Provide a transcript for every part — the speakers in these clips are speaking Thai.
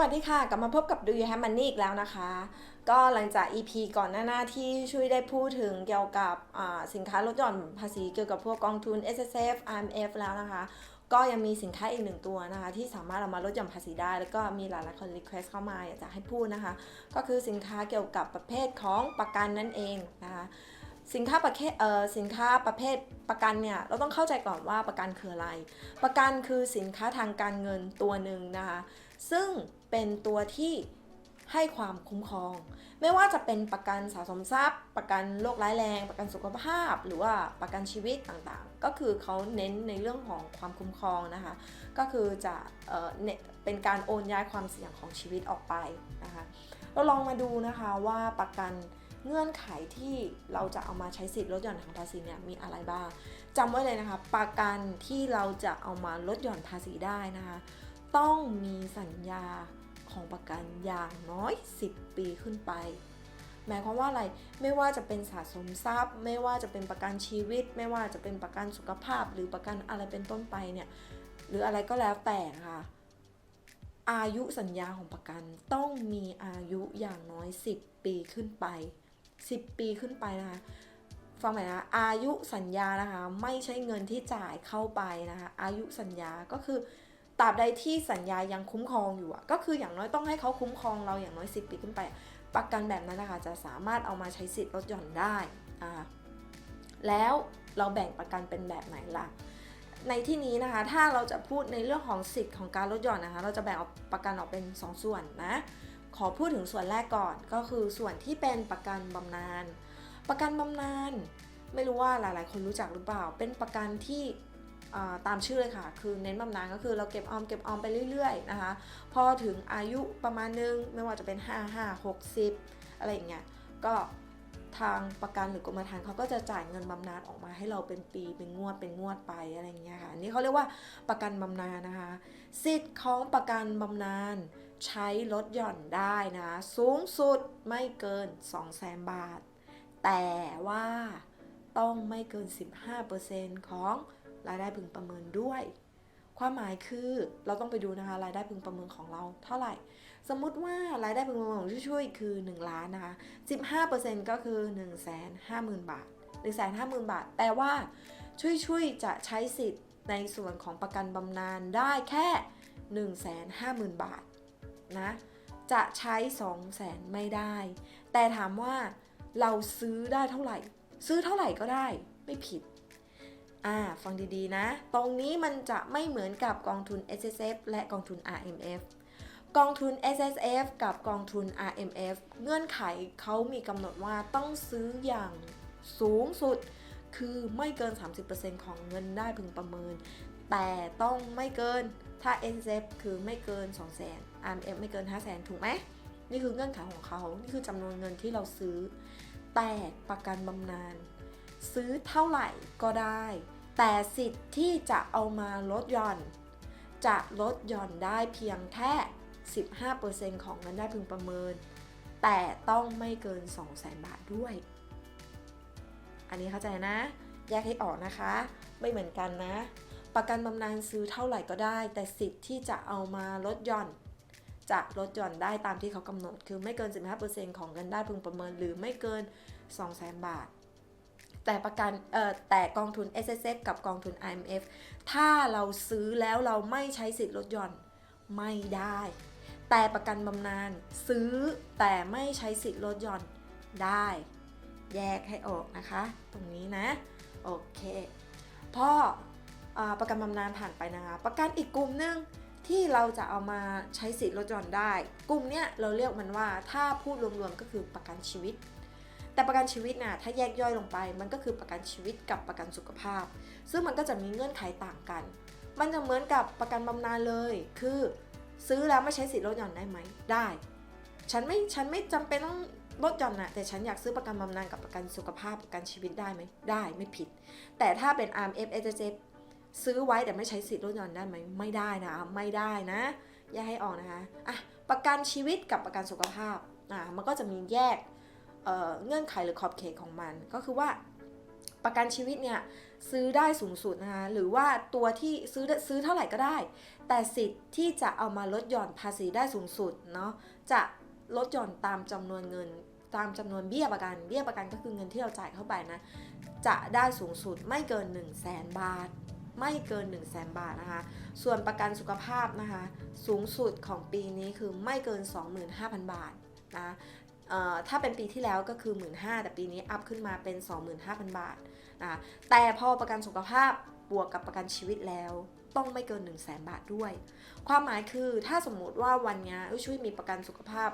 วัสดีค่ะ กลับมาพบกับ Do You Have Money อีกแล้วนะคะ ก็หลังจาก EP ก่อนหน้าหน้าที่ช่วยได้พูดถึงเกี่ยวกับสินค้าลดหย่อนภาษีเกี่ยวกับพวกกองทุน S S F I M F แล้วนะคะ ก็ยังมีสินค้าอีกหนึ่งตัวนะคะ ที่สามารถเอามาลดหย่อนภาษีได้ แล้วก็มีหลายๆคน request เข้ามาอยากจะให้พูดนะคะ ก็คือสินค้าเกี่ยวกับประเภทของประกันนั่นเองนะคะสินค้าประเภทเอ่อสินค้าประเภทประกันเนี่ยเราต้องเข้าใจก่อนว่าประกันคืออะไร ประกันคือสินค้าทางการเงินตัวหนึ่งนะคะ ซึ่ง เป็นตัวที่ให้ความคุ้มครอง ไม่ว่าจะเป็นประกันสะสมทรัพย์ ประกันโรคร้ายแรง ประกันสุขภาพ หรือว่าประกันชีวิตต่างๆ ก็คือเขาเน้นในเรื่องของความคุ้มครองนะคะ ก็คือจะเอเนเป็นการโอนย้ายความเสี่ยงของชีวิตออกไปนะคะ เราลองมาดูนะคะว่าประกันเงื่อนไขที่เราจะเอามาใช้สิทธิ์ลดหย่อนทางภาษีเนี่ยมีอะไรบ้างจำไว้เลยนะคะ ประกันที่เราจะเอามาลดหย่อนภาษีได้นะคะ ต้องมีสัญญาของประกันอย่างน้อย 10 ปีขึ้นไป หมายความว่าอะไรไม่ว่าจะเป็นสะสมทรัพย์ ไม่ว่าจะเป็นประกันชีวิต ไม่ว่าจะเป็นประกันสุขภาพ หรือประกันอะไรเป็นต้นไปเนี่ยหรืออะไรก็แล้วแต่นะคะอายุสัญญาของประกันต้องมีอายุอย่างน้อย 10 ปีขึ้นไป 10 ปีขึ้นไปนะคะฟังใหม่นะอายุสัญญานะคะไม่ใช่เงินที่จ่ายเข้าไปนะคะอายุสัญญาก็คือ ตราบใดที่สัญญายังคุ้มครองอยู่อะก็คืออย่างน้อยต้องให้เขาคุ้มครองเราอย่างน้อย 10 ปีขึ้นไป ประกันแบบนั้นนะคะจะสามารถเอามาใช้สิทธิ์ลดหย่อนได้อ่าแล้วเราแบ่งประกันเป็นแบบไหนล่ะ ในที่นี้นะคะถ้าเราจะพูดในเรื่องของสิทธิ์ของการลดหย่อนนะคะ เราจะแบ่งออกประกันออกเป็น 2ส่วนนะ ขอพูดถึงส่วนแรกก่อนก็คือส่วนที่เป็นประกันบำนาญประกันบำนาญไม่รู้ว่าหลาย ๆ คนรู้จักหรือเปล่า เป็นประกันที่ ตามชื่อเลยค่ะ คือเน้นบำนาญก็คือเราเก็บออมเก็บออมไปเรื่อยๆนะคะ พอถึงอายุประมาณนึงไม่ว่าจะเป็น 5 5 60 อะไรอย่างเงี้ย ก็ทางประกันหรือกรมธรรม์เขาก็จะจ่ายเงินบำนาญออกมาให้เราเป็นปีเป็นงวดเป็นงวดไปอะไรอย่างเงี้ยค่ะอันนี่เขาเรียกว่าประกันบำนาญนะคะ สิทธิ์ของประกันบำนาญใช้ลดหย่อนได้นะสูงสุดไม่เกิน 2 0 0 0 0 0บาท แต่ว่าต้องไม่เกิน 15%ของ รายได้พึงประเมินด้วย ความหมายคือเราต้องไปดูนะคะรายได้พึงประเมินของเราเท่าไหร่ สมมุติว่ารายได้พึงประเมินของช่วยๆคือ 1 ล้านนะคะ 15%ก็คือ1 5 0 0 0 0 บาท 1 5 0 0 0 0 บาท แต่ว่าช่วยๆจะใช้สิทธิ์ในส่วนของประกันบำนาญได้แค่ 150,000 บาทนะจะใช้ 200,000ไม่ได้ แต่ถามว่าเราซื้อได้เท่าไหร่ ซื้อเท่าไหร่ก็ได้ไม่ผิด อ่าฟังดีๆนะ ตรงนี้มันจะไม่เหมือนกับกองทุน S S F และกองทุน R M F กองทุน S S F กับกองทุน R M F เงื่อนไขเขามีกำหนดว่าต้องซื้ออย่างสูงสุด คือไม่เกิน 30%ของเงินได้พึงประเมิน แต่ต้องไม่เกินถ้า S S F คือไม่เกิน 2 0 0 0 0 0 R M F ไม่เกิน 5 0 0 0 0 0ถูกไหมนี่คือเงื่อนไขของเขา นี่คือจำนวนเงินที่เราซื้อ แต่ประกันบำนาญ ซื้อเท่าไหร่ก็ได้ แต่สิทธิ์ที่จะเอามาลดหย่อน จะลดหย่อนได้เพียงแค่ 15%ของเงินได้พึงประเมิน แต่ต้องไม่เกิน 2 0 0 0 0 0 บาทด้วย อันนี้เข้าใจนะ แยกให้ออกนะคะ ไม่เหมือนกันนะ ประกันบำนาญซื้อเท่าไหร่ก็ได้ แต่สิทธิ์ที่จะเอามาลดหย่อนจะลดหย่อนได้ตามที่เขากำหนด คือไม่เกิน 15%ของเงินได้พึงประเมิน หรือไม่เกิน 200,000 บาท แต่ประกันเอ่อแต่กองทุน S S F กับกองทุน I M F ถ้าเราซื้อแล้วเราไม่ใช้สิทธิ์ลดหย่อนไม่ได้ แต่ประกันบำนาญซื้อแต่ไม่ใช้สิทธิ์ลดหย่อนได้ แยกให้ออกนะคะ ตรงนี้นะ โอเคพออประกันบำนาญผ่านไปนะคะ ประกันอีกกลุ่มหนึงที่เราจะเอามาใช้สิทธิ์ลดหย่อนได้ กลุ่มเนี้ยเราเรียกมันว่าถ้าพูดรวมๆก็คือประกันชีวิต แต่ประกันชีวิตนะถ้าแยกย่อยลงไป มันก็คือประกันชีวิตกับประกันสุขภาพ ซึ่งมันก็จะมีเงื่อนไขต่างกัน มันจะเหมือนกับประกันบำนาญเลย คือ ซื้อแล้วไม่ใช้สิทธิ์ลดหย่อนได้ไหมได้ ฉันไม่ฉันไม่จำเป็นต้องลดหย่อนนะแต่ฉันอยากซื้อประกันบำนาญกับประกันสุขภาพประกันชีวิตได้ไหมได้ไม่ผิด แต่ถ้าเป็น r m f s s f ซื้อไว้แต่ไม่ใช้สิทธิ์ลดหย่อนได้ไหมไม่ได้นะไม่ได้นะแยกให้ออกนะคะอะประกันชีวิตกับประกันสุขภาพอะมันก็จะมีแยก เเงื่อนไขหรือขอบเขตของมัน ก็คือว่าประกันชีวิตเนี่ยซื้อได้สูงสุดนะคะหรือว่าตัวที่ซื้อซื้อเท่าไหร่ก็ได้ แต่สิทธิ์ที่จะเอามาลดหย่อนภาษีได้สูงสุดเนาะจะลดหย่อนตามจำนวนเงิน ตามจำนวนเบี้ยประกัน เบี้ยประกันก็คือเงินที่เราจ่ายเข้าไปนะจะได้สูงสุดไม่เกิน 1 0 0 0 0แสนบาท ไม่เกิน 1 0 0 0 0แสนบาทนะคะส่วนประกันสุขภาพนะคะสูงสุดของปีนี้คือไม่เกิน 25,000 บาทนะ ถ้าเป็นปีที่แล้วก็คือ 15,000แต่ปีนี้อัพขึ้นมาเป็น 25,000 บาทนะแต่พอประกันสุขภาพบวกกับประกันชีวิตแล้วต้องไม่เกิน 1 0 0 0 0แสนบาทด้วย ความหมายคือถ้าสมมุติว่าวันนี้ช่วยมีประกันสุขภาพ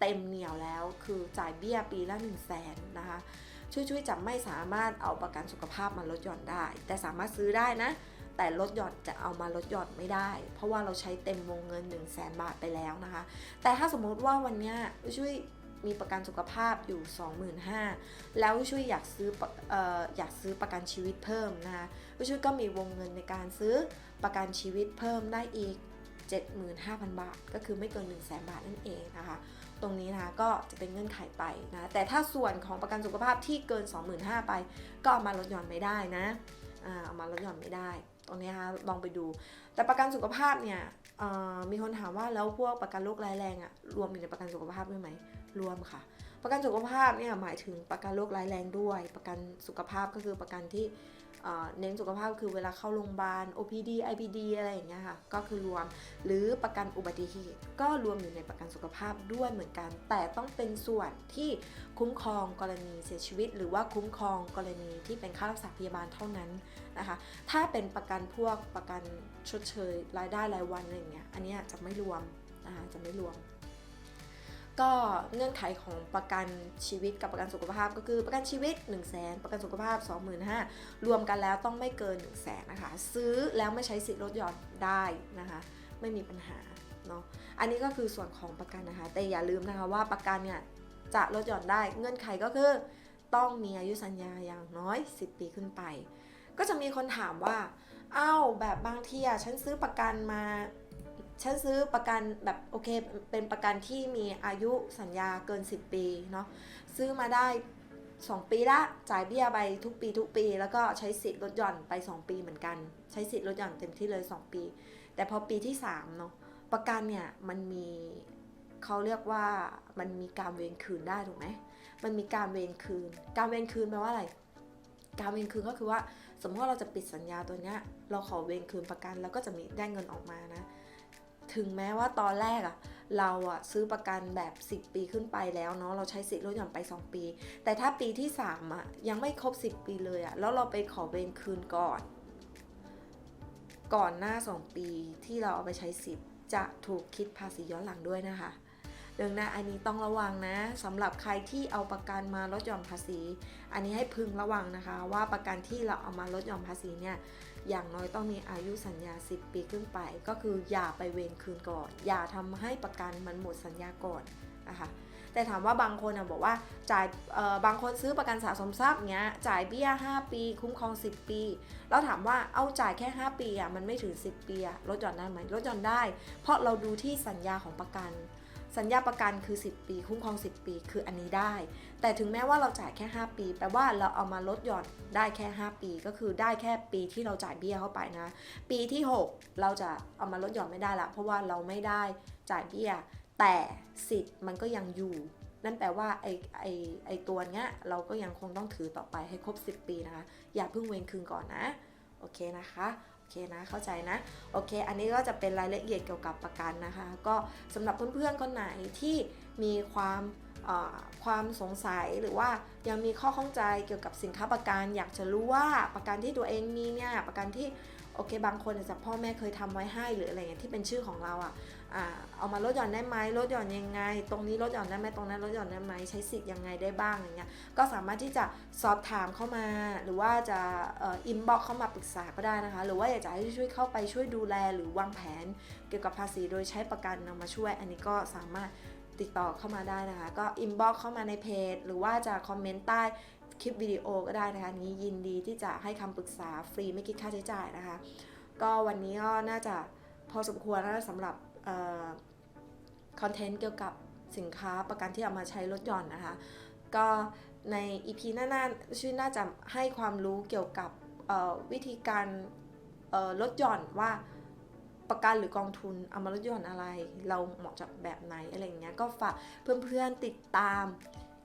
เต็มเหนียวแล้ว คือจ่ายเบี้ยปีละ 1 0 0 0 0แสนนะคะช่วยช่วยจะไม่สามารถเอาประกันสุขภาพมาลดหย่อนได้ แต่สามารถซื้อได้นะ แต่ลดหย่อนจะเอามาลดหย่อนไม่ได้ เพราะว่าเราใช้เต็มวงเงิน 1 0 0 0 0แสนบาทไปแล้วนะคะ แต่ถ้าสมมติว่าวันนี้ช่วย มีประกันสุขภาพอยู่ 25,000แล้วช่วยอยากซื้อออยากซื้อประกันชีวิตเพิ่มนะคะช่วยก็มีวงเงินในการซื้อประกันชีวิตเพิ่มได้อีก 75,000 บาท ก็คือไม่เกิน 1 0 0 0 0แบาทนั่นเองนะคะ ตรงนี้นะคะก็จะเป็นเงื่อนไขไปนะแต่ถ้าส่วนของประกันสุขภาพที่เกิน 25,000ไป ก็เอามาลดหย่อนไม่ได้นะเอามาลดหย่อนไม่ได้ ตรงนี้นะคะลองไปดู แต่ประกันสุขภาพเนี่ยมีคนถามว่าแล้วพวกประกันโรคร้ายแรงอะรวมอยู่ในประกันสุขภาพด้วยไหม รวมค่ะ ประกันสุขภาพเนี่ยหมายถึงประกันโรคร้ายแรงด้วย ประกันสุขภาพก็คือประกันที่เเน้นสุขภาพคือเวลาเข้าโรงพยาบาล OPD IPD อะไรอย่างเงี้ยค่ะ ก็คือรวม หรือประกันอุบัติเหตุ ก็รวมอยู่ในประกันสุขภาพด้วยเหมือนกัน แต่ต้องเป็นส่วนที่คุ้มครองกรณีเสียชีวิต หรือว่าคุ้มครองกรณีที่เป็นค่ารักษาพยาบาลเท่านั้นนะคะ ถ้าเป็นประกันพวกประกันชดเชยรายได้รายวันอะไรอย่างเงี้ย อันนี้จะไม่รวมนะคะจะไม่รวม ก็เงื่อนไขของประกันชีวิตกับประกันสุขภาพก็คือประกันชีวิต 1 0 0 0 0แสนประกันสุขภาพ 25,000รวมกันแล้วต้องไม่เกิน 1 0 0 0 0แสนนะคะ ซื้อแล้วไม่ใช้สิทธิ์ลดหย่อนได้นะคะ ไม่มีปัญหาเนาะอันนี้ก็คือส่วนของประกันนะคะ แต่อย่าลืมนะคะว่าประกันเนี่ยจะลดหย่อนได้เงื่อนไขก็คือต้องมีอายุสัญญาอย่างน้อย 10 ปีขึ้นไป ก็จะมีคนถามว่าอ้าวแบบบางทีอะฉันซื้อประกันมา ฉันซื้อประกันแบบโอเคเป็นประกันที่มีอายุสัญญาเกิน 10 ปีเนาะซื้อมาได้ 2 ปีละจ่ายเบี้ยไปทุกปีทุกปี แล้วก็ใช้สิทธิ์ลดหย่อนไป 2 ปีเหมือนกัน ใช้สิทธิ์ลดหย่อนเต็มที่เลย 2 ปี แต่พอปีที่3เนาะประกันเนี่ยมันมีเขาเรียกว่ามันมีการเวรคืนได้ถูกไหมมันมีการเวรคืน การเวรคืนแปลว่าอะไร การเวรคืนก็คือว่า สมมติว่าเราจะปิดสัญญาตัวเนี้ยเราขอเวรคืนประกันแล้วก็จะมีได้เงินออกมานะ ถึงแม้ว่าตอนแรกอะเราอะซื้อประกันแบบ 10 ปีขึ้นไปแล้วเนาะเราใช้สิทธิ์ลดหย่อนไป 2 ปี แต่ถ้าปีที่ 3อะยังไม่ครบ 10 ปีเลยอะแล้วเราไปขอเวรคืนก่อน ก่อนหน้า 2 ปีที่เราเอาไปใช้สิทธิ์จะถูกคิดภาษีย้อนหลังด้วยนะคะ ดังนั้นอันนี้ต้องระวังนะสำหรับใครที่เอาประกันมาลดหย่อนภาษี อันนี้ให้พึงระวังนะคะ ว่าประกันที่เราเอามาลดหย่อนภาษีเนี่ยอย่างน้อยต้องมีอายุสัญญา 10 ปีขึ้นไป ก็คืออย่าไปเวรคืนก่อน อย่าทำให้ประกันมันหมดสัญญาก่อนนะคะแต่ถามว่าบางคนบอกว่าจ่ายบางคนซื้อประกันสะสมทรัพย์เงี้ยจ่ายเบี้ย 5 ปี คุ้มครอง 10 ปี แล้วถามว่าเอาจ่ายแค่ 5 ปีอะมันไม่ถึง 10 ปีอะลดหย่อนได้ไหมลดหย่อนได้ เพราะเราดูที่สัญญาของประกัน สัญญาประกันคือ 10 ปี คุ้มครอง 10 ปี คืออันนี้ได้ แต่ถึงแม้ว่าเราจ่ายแค่ 5 ปี แปลว่าเราเอามาลดหย่อนได้แค่ 5 ปี ก็คือได้แค่ปีที่เราจ่ายเบี้ยเข้าไปนะ ปีที่ 6 เราจะเอามาลดหย่อนไม่ได้ละ เพราะว่าเราไม่ได้จ่ายเบี้ย แต่สิทธิ์มันก็ยังอยู่ นั่นแปลว่าไอไอไอตัวเนี้ยเราก็ยังคงต้องถือต่อไปให้ครบ 10 ปีนะคะ อย่าเพิ่งเว้นคืนก่อนนะ โอเคนะคะ เคนะเข้าใจนะโอเค อันนี้ก็จะเป็นรายละเอียดเกี่ยวกับประกันนะคะ ก็สำหรับเพื่อนๆคนไหนที่มีความความสงสัยหรือว่ายังมีข้อข้องใจเกี่ยวกับสินค้าประกัน อยากจะรู้ว่าประกันที่ตัวเองมีเนี่ยประกันที่ โอเค บางคนอาจะพ่อแม่เคยทำไว้ให้หรืออะไรเงี้ยที่เป็นชื่อของเราอะอะเอามาลดหย่อนได้ไหมลดหย่อนยังไง ตรงนี้ลดหย่อนได้ไหมตรงนั้นลดหย่อนได้ไหมใช้สิทธิ์ยังไงได้บ้างอย่างเงี้ยก็สามารถที่จะสอบถามเข้ามา หรือว่าจะอินบ็อกเข้ามาปรึกษาก็ได้นะคะ หรือว่าอยากจะให้ช่วยเข้าไปช่วยดูแลหรือวางแผน เกี่ยวกับภาษีโดยใช้ประกันนำมาช่วย อันนี้ก็สามารถติดต่อเข้ามาได้นะคะ ก็อินบ็อกเข้ามาในเพจ หรือว่าจะคอมเมนต์ใต้ คลิปวิดีโอก็ได้นะคะนี้ยินดีที่จะให้คำปรึกษาฟรีไม่คิดค่าใช้จ่ายนะคะ ก็วันนี้ก็น่าจะพอสมควรแล้วสำหรับคอนเทนต์เกี่ยวกับสินค้าประกันที่เอามาใช้ลดหย่อนนะคะ ก็ใน EP หน้าๆชื่อน่าจะให้ความรู้เกี่ยวกับวิธีการลดหย่อนว่าประกันหรือกองทุนเอามาลดหย่อนอะไร เราเหมาะจากแบบไหนอะไรอย่างเงี้ยก็ฝากเพื่อนๆติดตาม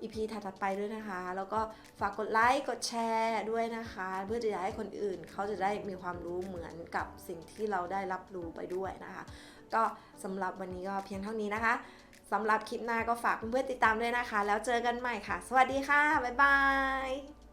EP ถัดๆไปด้วยนะคะ แล้วก็ฝากกดไลค์กดแชร์ด้วยนะคะ เพื่อจะให้คนอื่นเขาจะได้มีความรู้เหมือนกับสิ่งที่เราได้รับรู้ไปด้วยนะคะ ก็สำหรับวันนี้ก็เพียงเท่านี้นะคะสำหรับคลิปหน้าก็ฝากเพื่อนๆติดตามด้วยนะคะ แล้วเจอกันใหม่ค่ะ สวัสดีค่ะ บ๊ายบาย